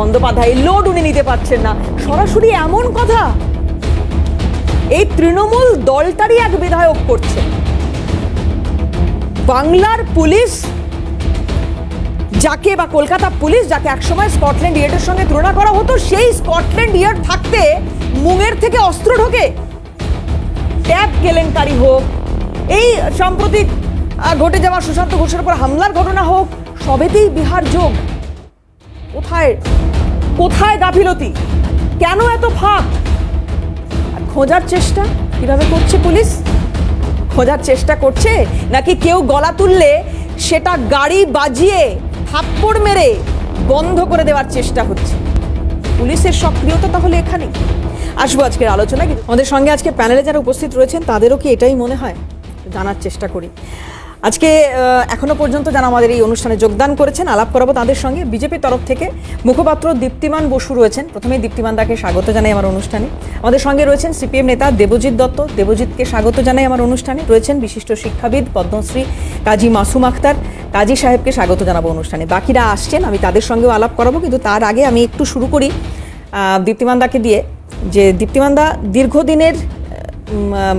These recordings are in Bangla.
বন্দ্যোপাধ্যায় লোড উনি নিতে পারছেন না। সরাসরি এমন কথা? এই তৃণমূল দলটারই এক বিধায়ক করছে বাংলার পুলিশ যাকে বা কলকাতা পুলিশ যাকে একসময় স্কটল্যান্ড ইয়ার্ডের সঙ্গে তুলনা করা হতো সেই স্কটল্যান্ড ইয়ার্ড থাকতে মুঙের থেকে অস্ত্র ঢোকে। ট্যাব কেলেঙ্কারি হোক এই সাম্প্রতিক আহ, ঘটে যাওয়া সুশান্ত ঘোষের উপর হামলার ঘটনা হোক সবেতেই বিহার যোগ। কোথায় কোথায় গাফিলতি? কেন এত ফাঁক? আর খোঁজার চেষ্টা কীভাবে করছে পুলিশ? খোঁজার চেষ্টা করছে নাকি কেউ গলা তুললে সেটা গাড়ি বাজিয়ে থাপ্পড় মেরে বন্ধ করে দেওয়ার চেষ্টা হচ্ছে? পুলিশের সক্রিয়তা তাহলে এখানে। আসব আজকের আলোচনা আমাদের সঙ্গে আজকে প্যানেলে যারা উপস্থিত রয়েছেন, তাদেরও কি এটাই মনে হয়? জানার চেষ্টা করি। আজকে এখনও পর্যন্ত যারা আমাদের এই অনুষ্ঠানে যোগদান করেছেন, আলাপ করাবো তাদের সঙ্গে। বিজেপির তরফ থেকে মুখপাত্র দীপ্তিমান বসু রয়েছেন। প্রথমেই দীপ্তিমান দাকে স্বাগত জানাই আমার অনুষ্ঠানে। আমাদের সঙ্গে রয়েছেন সিপিএম নেতা দেবজিৎ দত্ত। দেবজিৎকে স্বাগত জানাই আমার অনুষ্ঠানে। রয়েছেন বিশিষ্ট শিক্ষাবিদ পদ্মশ্রী কাজী মাসুম আক্তার কাজী সাহেবকে স্বাগত জানাব অনুষ্ঠানে। বাকিরা আসছেন, আমি তাদের সঙ্গেও আলাপ করাবো, কিন্তু তার আগে আমি একটু শুরু করি দীপ্তিমান দাকে দিয়ে। যে দীপ্তিমান দা দীর্ঘদিনের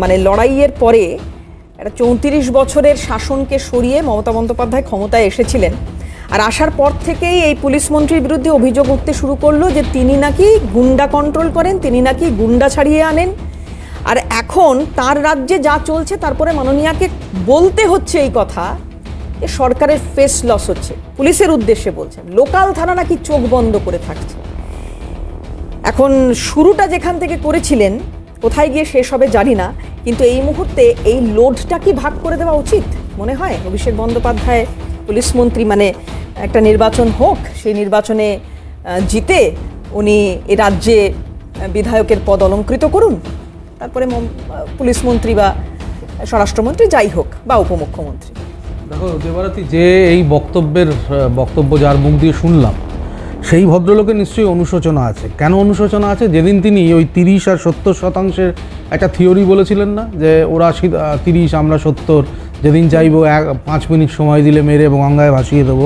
মানে লড়াইয়ের পরে একটা চৌত্রিশ বছরের শাসনকে সরিয়ে মমতা বন্দ্যোপাধ্যায় ক্ষমতায় এসেছিলেন। আর আসার পর থেকেই এই পুলিশ মন্ত্রীর বিরুদ্ধে অভিযোগ উঠতে শুরু করল যে তিনি নাকি গুন্ডা কন্ট্রোল করেন, তিনি নাকি গুন্ডা ছাড়িয়ে আনেন। আর এখন তার রাজ্যে যা চলছে, তারপরে মাননীয়াকে বলতে হচ্ছে এই কথা যে সরকারের ফেস লস হচ্ছে। পুলিশের উদ্দেশ্যে বলছেন, লোকাল থানা নাকি চোখ বন্ধ করে থাকছে। এখন শুরুটা যেখান থেকে করেছিলেন কোথায় গিয়ে শেষ হবে জানি না, কিন্তু এই মুহূর্তে এই লোডটা কি ভাগ করে দেওয়া উচিত? মনে হয়? অভিষেক বন্দ্যোপাধ্যায়, পুলিশ মন্ত্রী মানে একটা নির্বাচন হোক, সেই নির্বাচনে জিতে উনি এ রাজ্যে বিধায়কের পদ অলঙ্কৃত করুন। তারপরে পুলিশ মন্ত্রী বা স্বরাষ্ট্রমন্ত্রী যাই হোক, বা উপমুখ্যমন্ত্রী। দেখো দেবারাতি যে এই বক্তব্যের বক্তব্য যার মুখ দিয়ে শুনলাম সেই ভদ্রলোকের নিশ্চয়ই অনুশোচনা আছে। কেন অনুশোচনা আছে? যেদিন তিনি ওই তিরিশ আর সত্তর শতাংশের একটা থিওরি বলেছিলেন না, যে ওরা তিরিশ, আমরা সত্তর, যেদিন চাইব এক, পাঁচ মিনিট সময় দিলে মেরে এবং গঙ্গায় ভাসিয়ে দেবো,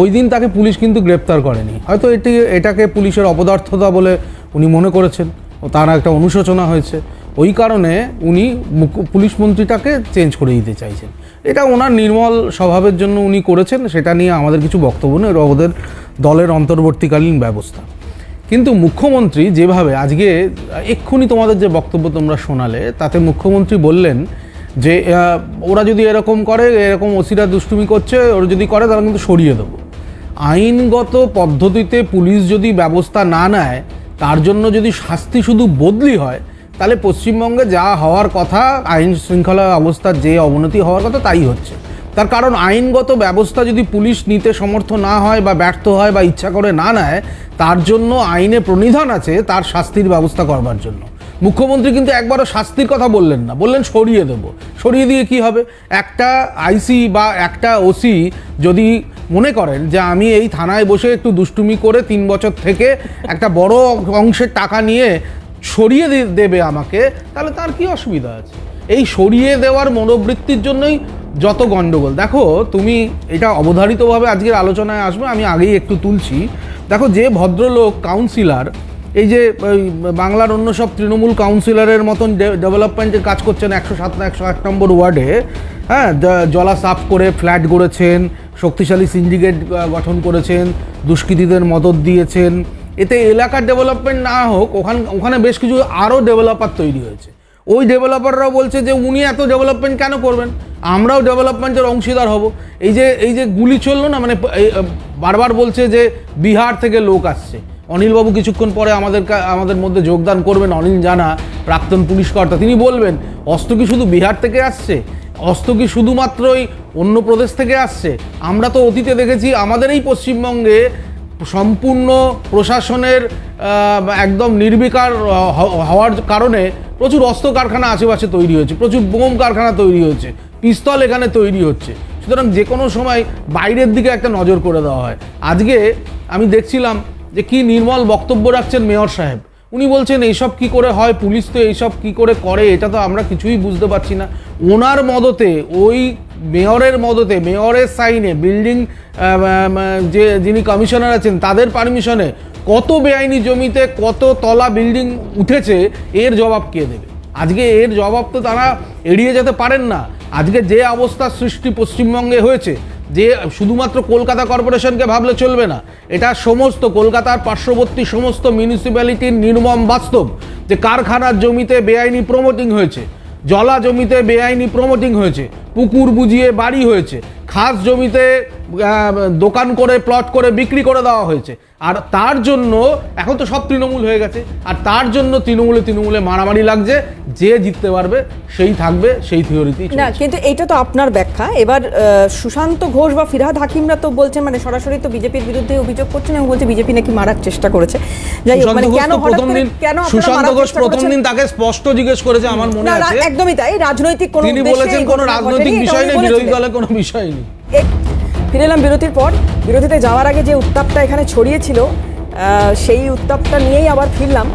ওই দিন তাকে পুলিশ কিন্তু গ্রেপ্তার করেনি। হয়তো এটি, এটাকে পুলিশের অপদার্থতা বলে উনি মনে করেছেন, ও তার একটা অনুশোচনা হয়েছে। ওই কারণে উনি পুলিশ মন্ত্রীটাকে চেঞ্জ করে দিতে চাইছেন। এটা ওনার নির্মল স্বভাবের জন্য উনি করেছেন, সেটা নিয়ে আমাদের কিছু বক্তব্য নেই। ওদের দলের অন্তর্বর্তীকালীন ব্যবস্থা। কিন্তু মুখ্যমন্ত্রী যেভাবে আজকে, এক্ষুনি তোমাদের যে বক্তব্য তোমরা শোনালে, তাতে মুখ্যমন্ত্রী বললেন যে ওরা যদি এরকম করে, এরকম ওসিরা দুষ্টুমি করছে, ওরা যদি করে, তাহলে কিন্তু সরিয়ে দেবো। আইনগত পদ্ধতিতে পুলিশ যদি ব্যবস্থা না নেয়, তার জন্য যদি শাস্তি শুধু বদলি হয়, তাহলে পশ্চিমবঙ্গে যা হওয়ার কথা, আইন শৃঙ্খলা অবস্থার যে অবনতি হওয়ার কথা, তাই হচ্ছে। তার কারণ আইনগত ব্যবস্থা যদি পুলিশ নিতে সমর্থ না হয় বা ব্যর্থ হয় বা ইচ্ছা করে না নেয়, তার জন্য আইনে প্রণিধান আছে তার শাস্তির ব্যবস্থা করবার জন্য। মুখ্যমন্ত্রী কিন্তু একবারও শাস্তির কথা বললেন না। বললেন সরিয়ে দেবো। সরিয়ে দিয়ে কি হবে? একটা আইসি বা একটা ওসি যদি মনে করেন যে আমি এই থানায় বসে একটু দুষ্টুমি করে তিন বছর থেকে একটা বড় অংশের টাকা নিয়ে সরিয়ে দেবে আমাকে, তাহলে তার কি অসুবিধা আছে? এই সরিয়ে দেওয়ার মনোবৃত্তির জন্যই যত গণ্ডগোল দেখো তুমি এটা অবধারিতভাবে আজকের আলোচনায় আসবে, আমি আগেই একটু তুলছি। দেখো যে ভদ্রলোক কাউন্সিলর এই যে বাংলার অন্য সব তৃণমূল কাউন্সিলরের মতন ডেভেলপমেন্টের কাজ করছেন একশো সাত না একশো এক নম্বর ওয়ার্ডে হ্যাঁ জলা সাফ করে ফ্ল্যাট গড়েছেন, শক্তিশালী সিন্ডিকেট গঠন করেছেন, দুষ্কৃতীদের মদত দিয়েছেন। এতে এলাকার ডেভেলপমেন্ট না হোক, ওখানে ওখানে বেশ কিছু আরও ডেভেলপার তৈরি হয়েছে। ওই ডেভেলপাররাও বলছে যে উনি এত ডেভেলপমেন্ট কেন করবেন? আমরাও ডেভেলপমেন্টের অংশীদার হব। এই যে এই যে গুলি চলল না মানে বারবার বলছে যে বিহার থেকে লোক আসছে। অনিলবাবু কিছুক্ষণ পরে আমাদের আমাদের মধ্যে যোগদান করবেন, অনিল জানা, প্রাক্তন পুলিশ কর্তা। তিনি বলবেন অস্ত্র কি শুধু বিহার থেকে আসছে? অস্ত্র কি শুধুমাত্রই অন্য প্রদেশ থেকে আসছে? আমরা তো অতীতে দেখেছি, আমাদের এই পশ্চিমবঙ্গে সম্পূর্ণ প্রশাসনের একদম নির্বিকার হওয়ার কারণে প্রচুর অস্ত্র কারখানা আশেপাশে তৈরি হয়েছে, প্রচুর বোম কারখানা তৈরি হয়েছে, পিস্তল এখানে তৈরি হচ্ছে। সুতরাং যে কোনো সময় বাইরের দিকে একটা নজর করে দেওয়া হয়। আজকে আমি দেখছিলাম যে কি নির্মল বক্তব্য রাখছেন মেয়র সাহেব। উনি বলছেন, এইসব কি করে হয়? পুলিশ তো এইসব কি করে করে? এটা তো আমরা কিছুই বুঝতে পারছি না। ওনার মদতে, ওই মেয়রের মদতে, মেয়রের সাইনে, বিল্ডিং যে, যিনি কমিশনার আছেন, তাদের পারমিশনে কত বেআইনি জমিতে কত তলা বিল্ডিং উঠেছে, এর জবাব কে দেবে? আজকে এর জবাব তো তারা এড়িয়ে যেতে পারেন না। আজকে যে অবস্থার সৃষ্টি পশ্চিমবঙ্গে হয়েছে, যে শুধুমাত্র কলকাতা কর্পোরেশনকে ভাবলে চলবে না, এটা সমস্ত কলকাতার পার্শ্ববর্তী সমস্ত মিউনিসিপ্যালিটির নির্মম বাস্তব, যে কারখানার জমিতে বেআইনি প্রমোটিং হয়েছে জলা জমিতে বেআইনি প্রমোটিং হয়েছে পুকুর বুঝিয়ে বাড়ি হয়েছে। খাস জমিতে দোকান করে প্লট করে বিক্রি করে দেওয়া হয়েছে। আর তার জন্য এখন তো সব তৃণমূল হয়ে গেছে। আর তার জন্য তৃণমূলে তৃণমূলে মারামারি লাগছে। যে জিততে পারবে সেই থাকবে সেই থিওরিতেই না কিন্তু এইটা তো আপনার ব্যাখ্যা। এবার সুশান্ত ঘোষ বা ফিরহাদ হাকিমরা তো বলছেন মানে সরাসরি তো বিজেপির বিরুদ্ধে অভিযোগ করছেন এবং বলছে বিজেপি নাকি মারার চেষ্টা করেছে। যাই মানে কেন প্রথম দিন সুশান্ত ঘোষ প্রথম দিন তাকে স্পষ্ট জিজ্ঞেস করেছে আমার মনে আছে। একদমই তাই। রাজনৈতিক কোনো তিনি বলেছেন কোনো ঘটনা রাজনৈতিক বিষয় নেই বিরোধী। দলে কোনো বিষয় নেই। ফিরে এলাম বিরতির পর। বিরতিতে যাওয়ার আগে যে উত্তাপটা এখানে ছড়িয়েছিল সেই উত্তাপটা নিয়েই আবার ফিরলাম।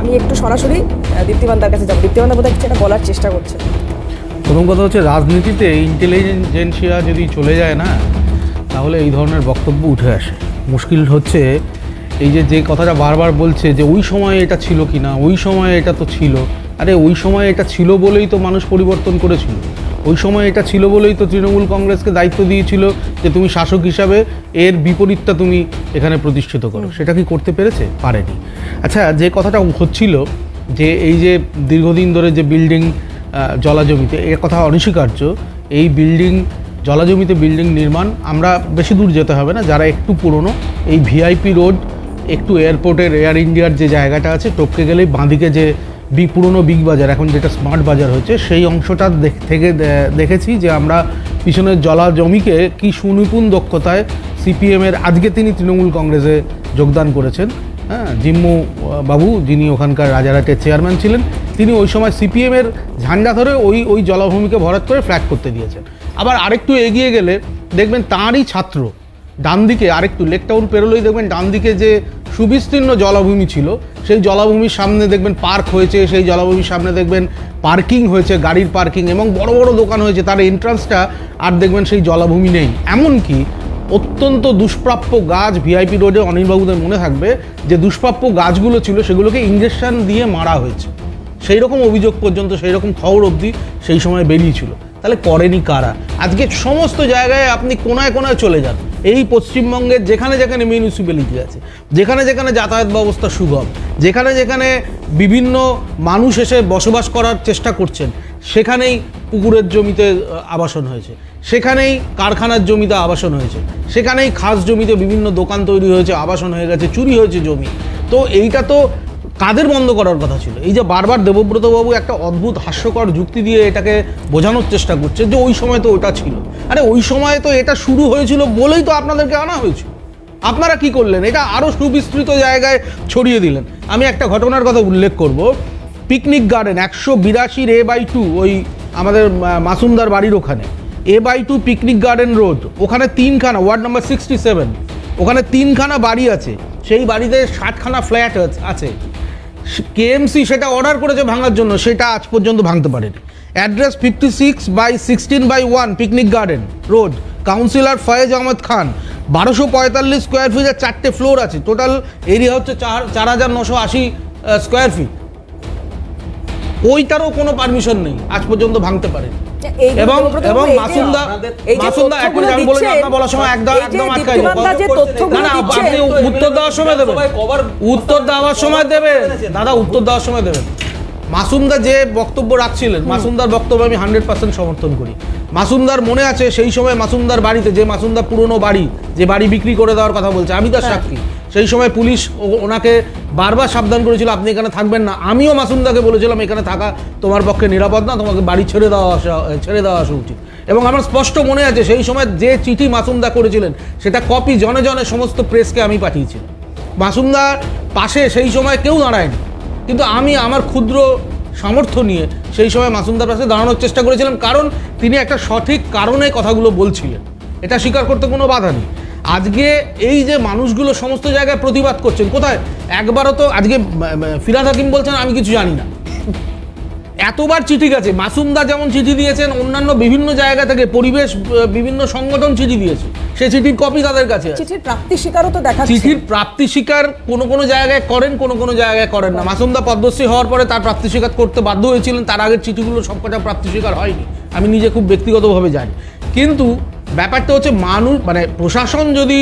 আমি একটু সরাসরি আহ, দীপ্তিমান্তার কাছে যাব। দীপ্তিমান্তা বোধহয় কিছু একটা বলার চেষ্টা করছে। প্রথম কথা হচ্ছে রাজনীতিতে ইন্টেলিজেন্সিয়া যদি চলে যায় না তাহলে এই ধরনের বক্তব্য উঠে আসে। মুশকিল হচ্ছে এই যে যে কথাটা বারবার বলছে যে ওই সময় এটা ছিল কি না ওই সময় এটা তো ছিল। আরে ওই সময় এটা ছিল বলেই তো মানুষ পরিবর্তন করেছিল। ওই সময় এটা ছিল বলেই তো তৃণমূল কংগ্রেসকে দায়িত্ব দিয়েছিল যে তুমি শাসক হিসাবে এর বিপরীতটা তুমি এখানে প্রতিষ্ঠিত করো। সেটা কি করতে পেরেছে? পারেনি। আচ্ছা যে কথাটা হচ্ছিল যে এই যে দীর্ঘদিন ধরে যে বিল্ডিং জলাজমিতে, এ কথা অনস্বীকার্য, এই বিল্ডিং জলাজমিতে বিল্ডিং নির্মাণ আমরা বেশি দূর যেতে হবে না, যারা একটু পুরনো, এই ভিআইপি রোড একটু এয়ারপোর্টের এয়ার ইন্ডিয়ার যে জায়গাটা আছে, টপকে গেলেই বাঁদিকে যে পুরনো বিগ বাজার, এখন যেটা স্মার্ট বাজার হচ্ছে সেই অংশটা থেকে দেখেছি যে আমরা পিছনের জলা জমিকে কি সুনিপুণ দক্ষতায় সিপিএমের আজকে তিনি তৃণমূল কংগ্রেসে যোগদান করেছেন। হ্যাঁ জিম্মু বাবু যিনি ওখানকার রাজারহাটের চেয়ারম্যান ছিলেন, তিনি ওই সময় সিপিএমের ঝান্ডা ধরে ওই ওই জলাভূমিকে ভরাট করে ফ্ল্যাট করতে দিয়েছেন। আবার আরেকটু এগিয়ে গেলে দেখবেন তাঁরই ছাত্র ডান দিকে আরেকটু লেক টাউন পেরোলেই দেখবেন ডান দিকে যে সুবিস্তীর্ণ জলাভূমি ছিল। সেই জলাভূমির সামনে দেখবেন পার্ক হয়েছে, সেই জলাভূমির সামনে দেখবেন পার্কিং হয়েছে, গাড়ির পার্কিং এবং বড় বড় দোকান হয়েছে। তার এন্ট্রান্সটা আর দেখবেন সেই জলাভূমি নেই। এমনকি অত্যন্ত দুষ্প্রাপ্য গাছ ভিআইপি রোডে অনিলবাবুদের মনে থাকবে যে দুষ্প্রাপ্য গাছগুলো ছিল, সেগুলোকে ইঞ্জেকশন দিয়ে মারা হয়েছে। সেই রকম অভিযোগ পর্যন্ত সেই রকম খবর অবধি সেই সময় বেরিয়েছিল। তাহলে করেনি কারা? আজকে সমস্ত জায়গায় আপনি কোনায় কোনায় চলে যান। এই পশ্চিমবঙ্গের যেখানে যেখানে মিউনিসিপ্যালিটি আছে, যেখানে যেখানে যাতায়াত ব্যবস্থা সুগম, যেখানে যেখানে বিভিন্ন মানুষ এসে বসবাস করার চেষ্টা করছেন, সেখানেই পুকুরের জমিতে আবাসন হয়েছে। সেখানেই কারখানার জমিতে আবাসন হয়েছে। সেখানেই খাস জমিতে বিভিন্ন দোকান তৈরি হয়েছে, আবাসন হয়ে গেছে, চুরি হয়েছে জমি। তো এইটা তো কাদের বন্ধ করার কথা ছিল? এই যে বারবার দেবব্রতবাবু একটা অদ্ভুত, হাস্যকর যুক্তি দিয়ে এটাকে বোঝানোর চেষ্টা করছে যে ওই সময় তো ওটা ছিল। আরে ওই সময় তো এটা শুরু হয়েছিল বলেই তো আপনাদেরকে আনা হয়েছিল। আপনারা কি করলেন? এটা আরও সুবিস্তৃত জায়গায় ছড়িয়ে দিলেন। আমি একটা ঘটনার কথা উল্লেখ করব। পিকনিক গার্ডেন একশো বিরাশির এ বাই টু, ওই আমাদের মাসুমদার বাড়ির ওখানে। A by two picnic garden road, ওখানে তিনখানা, ওয়ার্ড নাম্বার সিক্সটি সেভেন, ওখানে তিনখানা বাড়ি আছে। সেই বাড়িতে ষাটখানা ফ্ল্যাট আছে। কেএমসি সেটা অর্ডার করেছে ভাঙার জন্য, সেটা আজ পর্যন্ত ভাঙতে পারেনি। Address fifty six by sixteen by one picnic garden road councillor Faiz Ahmed Khan বারোশো পঁয়তাল্লিশ স্কোয়ার ফিটের চারটে ফ্লোর আছে। টোটাল এরিয়া হচ্ছে চার চার হাজার নশো আশি স্কোয়ার ফিট ওইটারও কোনো পারমিশন নেই, আজ পর্যন্ত ভাঙতে পারে এই যে এবং এবং যে- মাসুমদা মাসুমদা এক মিনিট আমি বলে আপনার বলার সময় একদম একদম আটকাই দীপ্তিমান্তা যে তথ্যগুলো না না আপনি উত্তর দেওয়ার সময় দেবেন। উত্তর দেওয়ার সময় দেবেন। দাদা উত্তর দেওয়ার সময় দেবেন। মাসুমদা যে বক্তব্য রাখছিলেন মাসুমদার বক্তব্য আমি হান্ড্রেড পার্সেন্ট সমর্থন করি। মাসুমদার মনে আছে সেই সময় মাসুমদার বাড়িতে যে মাসুমদার পুরনো বাড়ি যে বাড়ি বিক্রি করে দেওয়ার কথা বলছে আমি তার সাক্ষী। সেই সময় পুলিশ ওনাকে বারবার সাবধান করেছিল, আপনি এখানে থাকবেন না। আমিও মাসুমদাকে বলেছিলাম, এখানে থাকা তোমার পক্ষে নিরাপদ না, তোমাকে বাড়ি ছেড়ে দেওয়া আসা, ছেড়ে দেওয়া আসা উচিত। এবং আমার স্পষ্ট মনে আছে, সেই সময় যে চিঠি মাসুমদা করেছিলেন, সেটা কপি জনে জনে সমস্ত প্রেসকে আমি পাঠিয়েছিলাম। মাসুমদার পাশে সেই সময় কেউ দাঁড়ায়নি। কিন্তু আমি আমার ক্ষুদ্র সামর্থ্য নিয়ে সেই সময় মাসুমদার পাশে দাঁড়ানোর চেষ্টা করেছিলাম, কারণ তিনি একটা সঠিক কারণে কথাগুলো বলছিলেন। এটা স্বীকার করতে কোনো বাধা নেই। আজকে এই যে মানুষগুলো সমস্ত জায়গায় প্রতিবাদ করছেন কোথায়? একবারও তো আজকে ফিরাদ হাকিম বলছেন আমি কিছু জানি না। এতবার চিঠি গেছে মাসুমদা যেমন চিঠি দিয়েছেন অন্যান্য বিভিন্ন জায়গা থেকে পরিবেশ বিভিন্ন সংগঠন চিঠি দিয়েছে। সে চিঠির কপি তাদের কাছে। চিঠির প্রাপ্তি স্বীকারও তো দেখাচ্ছে। চিঠির প্রাপ্তি স্বীকার কোনো কোনো জায়গায় করেন কোনো কোনো জায়গায় করেন না। মাসুমদা পদ্মশ্রী হওয়ার পরে তার প্রাপ্তি স্বীকার করতে বাধ্য হয়েছিলেন তার আগের চিঠিগুলো সবকটা প্রাপ্তি স্বীকার হয়নি। আমি নিজে খুব ব্যক্তিগতভাবে জানি। কিন্তু ব্যাপারটা হচ্ছে মানুষ মানে প্রশাসন যদি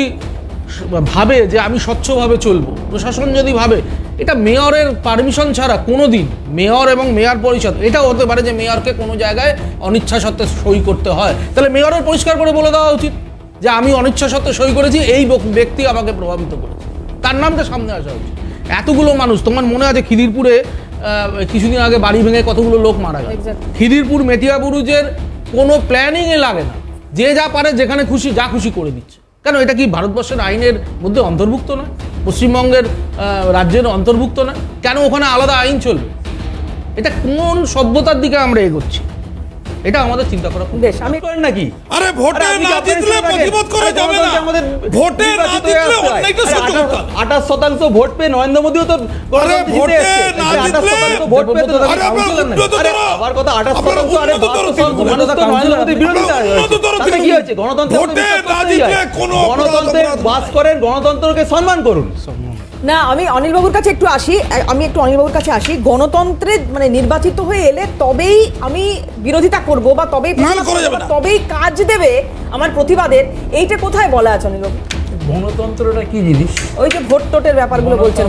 ভাবে যে আমি স্বচ্ছভাবে চলবো প্রশাসন যদি ভাবে এটা মেয়রের পারমিশন ছাড়া কোনো দিন মেয়র এবং মেয়র পরিষদ এটাও হতে পারে যে মেয়রকে কোনো জায়গায় অনিচ্ছা সত্ত্বে সই করতে হয়। তাহলে মেয়রের পরিষ্কার করে বলে দেওয়া উচিত যে আমি অনিচ্ছা সত্ত্বে সই করেছি এই ব্যক্তি আমাকে প্রভাবিত করেছে। তার নামটা সামনে আসা উচিত। এতগুলো মানুষ তোমার মনে আছে খিদিরপুরে কিছুদিন আগে বাড়ি ভেঙে কতগুলো লোক মারা গেল খিদিরপুর মেটিয়াবুরুজের কোনো প্ল্যানিংয়ে লাগে না। যে যা পারে, যেখানে খুশি, যা খুশি করে দিচ্ছে। কেন? এটা কি ভারতবর্ষের আইনের মধ্যে অন্তর্ভুক্ত না পশ্চিমবঙ্গের রাজ্যের অন্তর্ভুক্ত না কেন ওখানে আলাদা আইন চলবে? এটা কোন সভ্যতার দিকে আমরা এগোচ্ছি? এটা আমাদের চিন্তা করা খুব বেশ আমি করেন নাকি আরে ভোটে না জিতলে প্রতিবাদ করা যাবে না আমাদের ভোটে না জিতলে আরে করতে হবে। আঠাশ শতাংশ ভোট পেয়ে নরেন্দ্র মোদীও তো জিতে ভোটে না জিতলে- ভোট পেয়ে তো আরে আরে আমার কথা আঠাশ আপনারা শতাংশ আরে উন্নততর বাহাত্তর তৃণমূল। শতাংশ মানুষ তো নরেন্দ্র মোদীর বিরোধিতা তাতে কি। হয়েছে গণতন্ত্রে ভোটে না জিতলে। কোনো গণতন্ত্রে বাস করেন গণতন্ত্রকে সম্মান করুন না আমি অনিলবাবুর কাছে একটু আসি। আমি একটু অনিলবাবুর কাছে আসি। গণতন্ত্রে মানে নির্বাচিত হয়ে এলে তবেই আমি বিরোধিতা করব বা তবেই। তবেই কাজ দেবে আমার প্রতিবাদের। এইটা কোথায় বলা আছে অনিলবাবু গণতন্ত্রটা কি জিনিস? ওই যে ভোট টোটের ব্যাপারগুলো বলছেন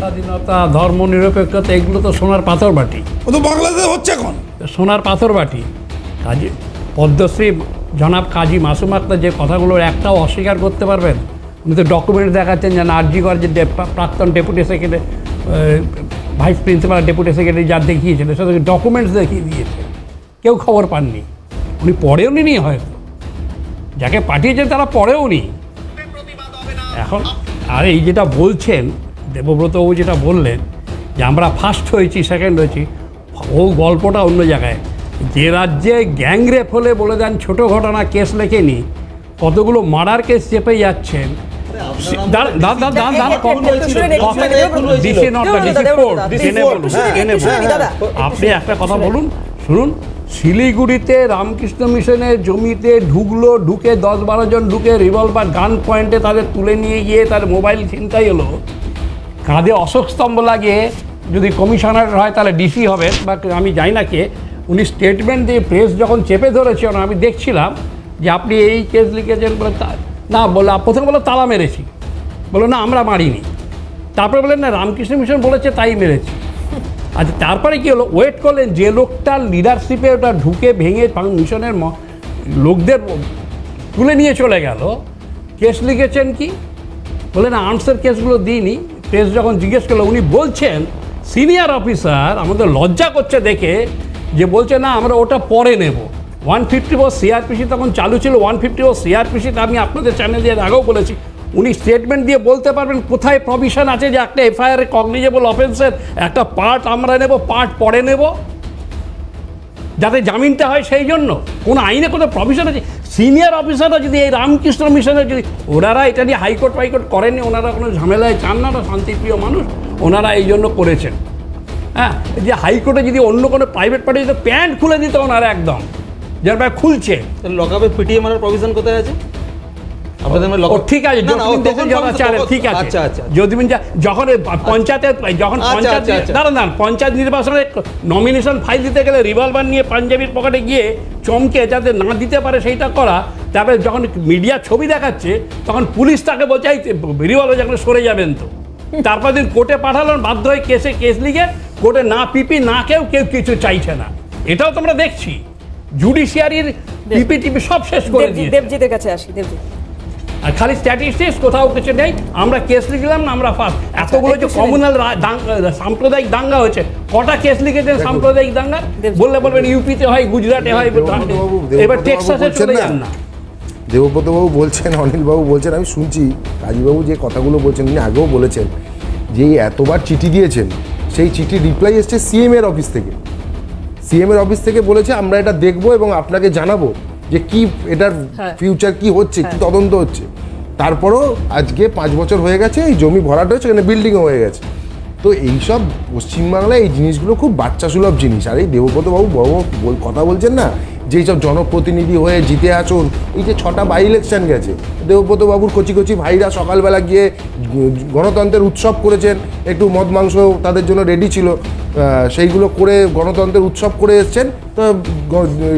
স্বাধীনতা ধর্ম নিরপেক্ষতা এগুলো তো সোনার পাথর বাটি। ও তো বাংলাদেশে হচ্ছে এখন। সোনার পাথর বাটি। কাজী পদ্মশ্রী জনাব কাজী মাসুম আক্তার যে কথাগুলো একটাও অস্বীকার করতে পারবেন? উনি তো ডকুমেন্ট দেখাচ্ছেন যে নার্জিগর যে প্রাক্তন deputy secretary vice principal deputy secretary যা দেখিয়েছেন সেটা ডকুমেন্টস দেখিয়ে দিয়েছে। কেউ খবর পাননি। উনি পড়েও নি হয়তো। যাকে পাঠিয়েছেন তারা পড়েও নি। এখন আর এই যেটা বলছেন দেবব্রতবাবু যেটা বললেন, যে আমরা ফার্স্ট হয়েছি সেকেন্ড হয়েছি, ও গল্পটা অন্য জায়গায়। যে রাজ্যে গ্যাংরেপ হলে বলে দেন, ছোট ঘটনা কেস লেখেনি, কতগুলো মার্ডার কেস চেপে যাচ্ছেন আপনি একটা কথা বলুন শুনুন। শিলিগুড়িতে রামকৃষ্ণ মিশনের জমিতে ঢুকলো ঢুকে দশ বারো জন ঢুকে রিভলভার গান পয়েন্টে তাদের তুলে নিয়ে গিয়ে তার মোবাইল ছিনতাই হলো। কাঁধে অশোক স্তম্ভ লাগে যদি কমিশনার হয় তাহলে ডিসি হবে বা আমি জানি না কে। উনি স্টেটমেন্ট দিয়ে প্রেস যখন চেপে ধরেছেন আমি দেখছিলাম যে আপনি এই কেস লিখেছেন বলে না বলে প্রথমে বলে তালা মেরেছি। বলল, না, আমরা মারিনি। তারপরে বললেন, না, রামকৃষ্ণ মিশন বলেছে, তাই মেরেছি। আচ্ছা তারপরে কী হলো? ওয়েট করলেন, যে লোকটার লিডারশিপে ওটা ঢুকে ভেঙে মিশনের লোকদের তুলে নিয়ে চলে গেল। কেস লিখেছেন কি? বললেন আনসার কেসগুলো দিইনি। প্রেস যখন জিজ্ঞেস করল, উনি বলছেন সিনিয়র অফিসার আমাদের লজ্জা করছে দেখে যে বলছে, না, আমরা ওটা পরে নেব। ওয়ান ফিফটি ফোর সিআরপিসি তখন চালু ছিল, ওয়ান ফিফটি ফোর সিআরপিসিতে আমি আপনাদের চ্যানেল দিয়ে আগেও বলেছি। উনি স্টেটমেন্ট দিয়ে বলতে পারবেন কোথায় প্রভিশন আছে যে একটা এফআইআর কগনিজেবল অফেন্সের একটা পার্ট আমরা নেব পার্ট পরে নেব। যাতে জামিনটা হয় সেই জন্য। কোনো আইনে কোনো প্রভিশন আছে? সিনিয়র অফিসাররা যদি এই রামকৃষ্ণ মিশনের যদি ওনারা এটা নিয়ে হাইকোর্ট ফাইকোর্ট করেননি, ওনারা কোনো ঝামেলায় চান না, ওরা শান্তিপ্রিয় মানুষ, ওনারা এই জন্য করেছেন। হ্যাঁ যে হাইকোর্টে যদি অন্য কোনো প্রাইভেট পার্টি যদি প্যান্ট খুলে দিত ওনারা একদম। যার ভাই খুলছে। লকআপে পিটিয়ে মারার প্রভিশন কোথায় আছে? মানে ঠিক আছে ঠিক আছে। আচ্ছা আচ্ছা যতদিন যখন পঞ্চায়েতের যখন আচ্ছা, পঞ্চায়েত আচ্ছা, আচ্ছা। দাঁড়ান দাঁড়ান পঞ্চায়েত নির্বাচনে নমিনেশন ফাইল দিতে গেলে রিভলভার নিয়ে পাঞ্জাবির পকেটে গিয়ে চমকে যাতে না দিতে পারে সেইটা করা তারপরে যখন মিডিয়া ছবি দেখাচ্ছে তখন পুলিশ তাকে বলছে রিভলভার যেখানে সরে যাবেন তো। তারপর দিন কোর্টে পাঠালেন বাধ্য হয়ে কেসে কেস লিখে কোর্টে না পিপি না কেউ কেউ কিছু চাইছে না। এটাও তোমরা দেখছি। জুডিশিয়ারির টিপি সব শেষ করে দিয়েছে। দেবজিতের কাছে আসি দেবজিৎ আর খালি স্ট্যাটিস্টিক্স কোথাও কিছু নেই। আমরা কেস লিখলাম না আমরা ফার্স্ট এতগুলো যে কমিউনাল সাম্প্রদায়িক দাঙ্গা হয়েছে কটা কেস লিখেছেন সাম্প্রদায়িক দাঙ্গা? বললে বলবেন ইউপিতে হয় গুজরাটে হয় দেবব্রতবাবু, এবার টেক্সাসে বলছেন চলে না। যান না। দেবব্রতবাবু বলছেন অনিলবাবু বলছেন আমি শুনছি কাজীবাবু যে কথাগুলো বলছেন উনি আগেও বলেছেন যে এতবার চিঠি দিয়েছেন সেই চিঠি রিপ্লাই এসছে সিএম এর অফিস থেকে। সিএম এর অফিস থেকে বলেছে আমরা এটা দেখব এবং আপনাকে জানাব যে কি এটার হ্যাঁ। ফিউচার কি হচ্ছে কি তদন্ত হচ্ছে। তারপরও আজকে পাঁচ বছর হয়ে গেছে এই জমি ভরাট হয়েছে এখানে বিল্ডিংও হয়ে গেছে। তো এইসব পশ্চিমবাংলায় এই জিনিসগুলো খুব বাচ্চা সুলভ জিনিস। আর এই দেবব্রতবাবু বড় কথা বলছেন না যেই সব জনপ্রতিনিধি হয়ে জিতে আসুন এই যে ছটা বাই ইলেকশন গেছে দেবব্রত বাবুর কচি কচি ভাইরা সকালবেলা গিয়ে গণতন্ত্রের উৎসব করেছেন একটু মদ মাংস তাদের জন্য রেডি ছিল সেইগুলো করে গণতন্ত্রের উৎসব করে এসছেন তো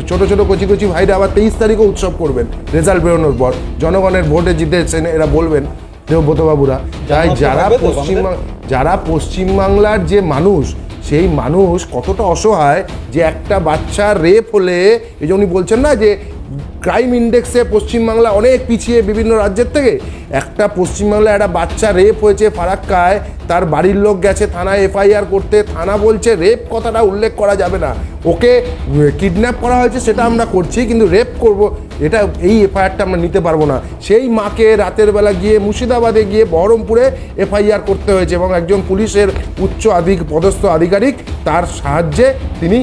ছোট ছোট কচি কচি ভাইরা আবার তেইশ তারিখও উৎসব করবেন রেজাল্ট বেরোনোর পর জনগণের ভোটে জিতে এসছেন এরা বলবেন দেবব্রত বাবুরা তাই যারা হবে তো পশ্চিমবাং যারা পশ্চিমবাংলার যে মানুষ সেই মানুষ কতটা অসহায় যে একটা বাচ্চা রেপ হলে, এই যে উনি বলছেন না যে ক্রাইম ইন্ডেক্সে পশ্চিমবাংলা অনেক পিছিয়ে বিভিন্ন রাজ্যের থেকে। একটা পশ্চিমবাংলায় একটা বাচ্চা রেপ হয়েছে ফারাক্কায়, তার বাড়ির লোক গেছে থানায় এফআইআর করতে। থানা বলছে রেপ কথাটা উল্লেখ করা যাবে না। ওকে কিডন্যাপ করা হয়েছে, সেটা আমরা করছি, কিন্তু রেপ করব, এটা, এই এফআইআরটা আমরা নিতে পারব না। সেই মাকে রাতের বেলা গিয়ে মুর্শিদাবাদে গিয়ে বহরমপুরে এফআইআর করতে হয়েছে এবং একজন পুলিশের উচ্চ আধিক, পদস্থ আধিকারিক, তার সাহায্যে তিনি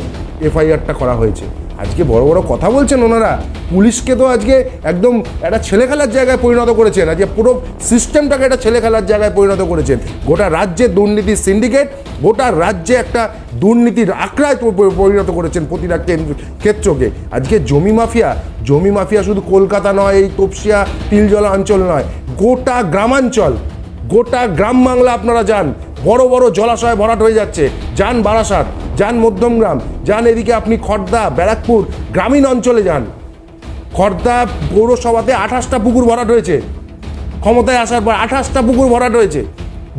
এফআইআরটা করা হয়েছে। আজকে বড় বড় কথা বলছেন ওনারা। পুলিশকে তো আজকে একদম একটা ছেলে খেলার জায়গায় পরিণত করেছেন। আজকে পুরো সিস্টেমটাকে একটা ছেলে খেলার জায়গায় পরিণত করেছেন। গোটা রাজ্যে দুর্নীতির সিন্ডিকেট, গোটা রাজ্যে একটা দুর্নীতির প- পরিণত করেছেন প্রতিটা কেন্দ্র- ক্ষেত্রকে। আজকে জমি মাফিয়া জমি মাফিয়া শুধু কলকাতা নয়, এই তপসিয়া তিলজলা অঞ্চল নয়, গোটা গ্রামাঞ্চল, গোটা গ্রাম বাংলা আপনারা যান। বড় বড় জলাশয় ভরাট হয়ে যাচ্ছে। যান বারাসাত। যান মধ্যমগ্রাম যান এদিকে আপনি খর্দা ব্যারাকপুর গ্রামীণ অঞ্চলে যান। খর্দা পৌরসভাতে আঠাশটা পুকুর ভরাট হয়েছে। ক্ষমতায় আসার পর আঠাশটা পুকুর ভরাট হয়েছে।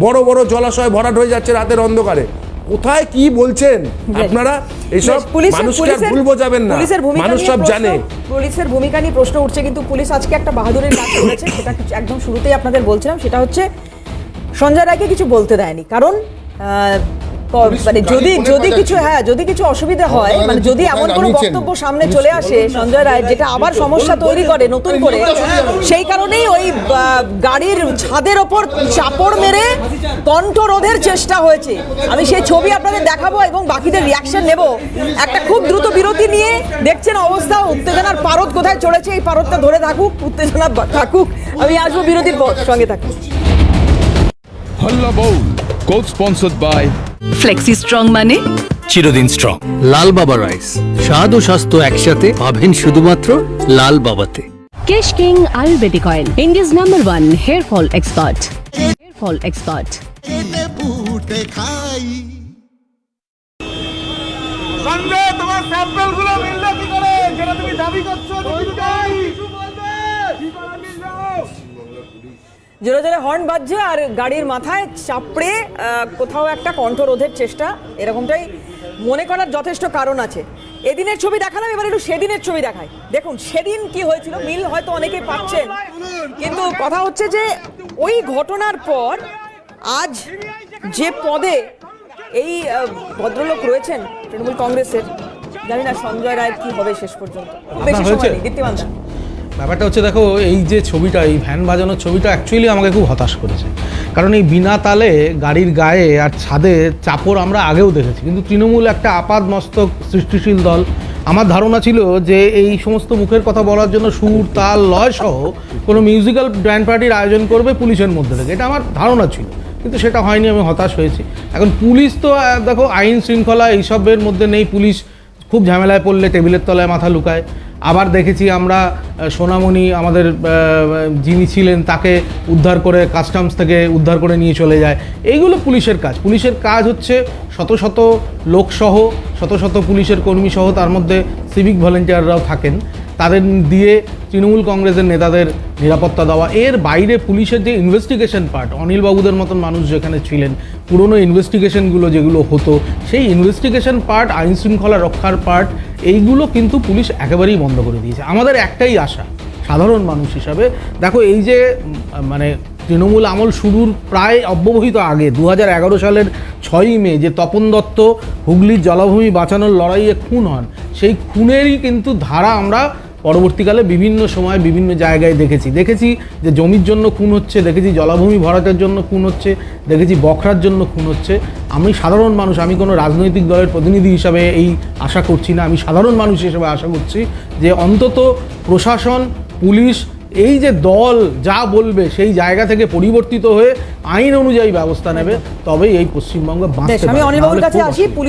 বড় বড় জলাশয় ভরাট হয়ে যাচ্ছে রাতের অন্ধকারে। কোথায় কি বলছেন আপনারা? এইসব বেশ, মানুষকে ভুল বোঝাবেন না। মানুষ সব জানে। পুলিশের ভূমিকা নিয়ে প্রশ্ন উঠছে কিন্তু পুলিশ আজকে একটা বাহাদুরের কাজ করেছে সেটা কিছু- একদম শুরুতেই আপনাদের বলছিলাম সেটা হচ্ছে সঞ্জয় রায়কে কিছু বলতে দেয়নি। কারণ মানে যদি যদি কিছু হ্যাঁ যদি কিছু অসুবিধা হয় মানে যদি এমন কোনো? বক্তব্য সামনে চলে আসে সঞ্জয় রায় যেটা আবার সমস্যা তৈরি করে নতুন করে সেই কারণেই ওই গাড়ির ছাদের ওপর চাপড় মেরে কণ্ঠরোধের চেষ্টা হয়েছে। আমি সেই ছবি আপনাদের দেখাবো এবং বাকিদের রিয়াকশন নেব। একটা খুব দ্রুত বিরতি নিয়ে দেখছেন অবস্থা উত্তেজনার পারদ কোথায় চলেছে এই পারদটা ধরে থাকুক উত্তেজনা থাকুক। আমি আসব বিরতির পর সঙ্গে থাকুক হল্লা বউল Coke sponsored by flexi strong মানে? চিরদিন স্ট্রং লাল বাবা রাইস স্বাদ ও স্বাস্থ্য একসাথে পাবেন শুধুমাত্র লাল বাবাতে। Kesh king ayurvedic oil India's number one hair fall expert hair fall expert Sanjay তোমার স্যাম্পলগুলো মিললো কি করে? যেটা তুমি দাবি করছ জোরে জোরে হর্ন বাজছে আর গাড়ির মাথায় চাপড়ে কোথাও একটা কণ্ঠরোধের চেষ্টা। এরকমটাই মনে করার যথেষ্ট কারণ আছে। এদিনের ছবি দেখালাম এবার একটু সেদিনের ছবি দেখাই। দেখুন সেদিন কি হয়েছিল মিল হয়তো অনেকেই পাচ্ছেন। কিন্তু কথা হচ্ছে যে ওই ঘটনার পর আজ যে পদে এই ভদ্রলোক রয়েছেন তৃণমূল কংগ্রেসের জানি না সঞ্জয় রায়ের কি হবে শেষ পর্যন্ত। বেশি সময় নেই দীপ্তিমান। ব্যাপারটা হচ্ছে দেখো, এই যে ছবিটা, এই ভ্যান বাজানোর ছবিটা অ্যাকচুয়ালি আমাকে খুব হতাশ করেছে। কারণ এই বিনা তালে গাড়ির গায়ে আর ছাদে চাপড় আমরা আগেও দেখেছি। কিন্তু তৃণমূল একটা আপাদ মস্তক সৃষ্টিশীল দল, আমার ধারণা ছিল যে এই সমস্ত মুখের কথা বলার জন্য সুর, তাল, লয় সহ কোনো মিউজিক্যাল ব্যান্ড পার্টির আয়োজন করবে পুলিশের মধ্যে থেকে। এটা আমার ধারণা ছিল, কিন্তু সেটা হয়নি, আমি হতাশ হয়েছি। এখন পুলিশ তো দেখো, আইন শৃঙ্খলা এইসবের মধ্যে নেই। পুলিশ খুব ঝামেলায় পড়লে, টেবিলের তলায় মাথা লুকায়। আবার দেখেছি আমরা সোনামণি আমাদের যিনি ছিলেন তাকে উদ্ধার করে কাস্টমস থেকে উদ্ধার করে নিয়ে চলে যায়। এইগুলো পুলিশের কাজ। পুলিশের কাজ হচ্ছে শত শত লোকসহ, শত শত পুলিশের কর্মীসহ তার মধ্যে সিভিক ভলেন্টিয়াররাও থাকেন। তাদের দিয়ে তৃণমূল কংগ্রেসের নেতাদের নিরাপত্তা দেওয়া। এর বাইরে পুলিশের যে ইনভেস্টিগেশন পার্ট অনিলবাবুদের মতন মানুষ যেখানে ছিলেন, পুরনো ইনভেস্টিগেশনগুলো যেগুলো হতো, সেই ইনভেস্টিগেশন পার্ট আইন শৃঙ্খলা রক্ষার পার্ট এইগুলো কিন্তু পুলিশ একেবারেই বন্ধ করে দিয়েছে। আমাদের একটাই আশা, সাধারণ মানুষ হিসাবে। দেখো, এই যে মানে তৃণমূল আমল শুরুর প্রায় অব্যবহিত আগে দু হাজার এগারো সালের ছয়ই মে, যে তপন দত্ত হুগলির জলাভূমি বাঁচানোর লড়াইয়ে খুন হন, সেই খুনেরই কিন্তু ধারা আমরা পরবর্তীকালে বিভিন্ন সময় বিভিন্ন জায়গায় দেখেছি। দেখেছি যে জমির জন্য খুন হচ্ছে দেখেছি জলাভূমি ভরাটের জন্য খুন হচ্ছে দেখেছি বখরার জন্য খুন হচ্ছে। আমি সাধারণ মানুষ আমি কোনো রাজনৈতিক দলের প্রতিনিধি হিসাবে এই আশা করছি না। আমি সাধারণ মানুষ হিসেবে আশা করছি যে অন্তত প্রশাসন পুলিশ এই যে দল যা বলবে সেই জায়গা থেকে পরিবর্তিত হয়ে আইন অনুযায়ী ব্যবস্থা নেবে তবেই এই পশ্চিমবঙ্গ বাঁচতে আমি অনিলবাবুর কাছে আসি অসুবিধা। পুলিশ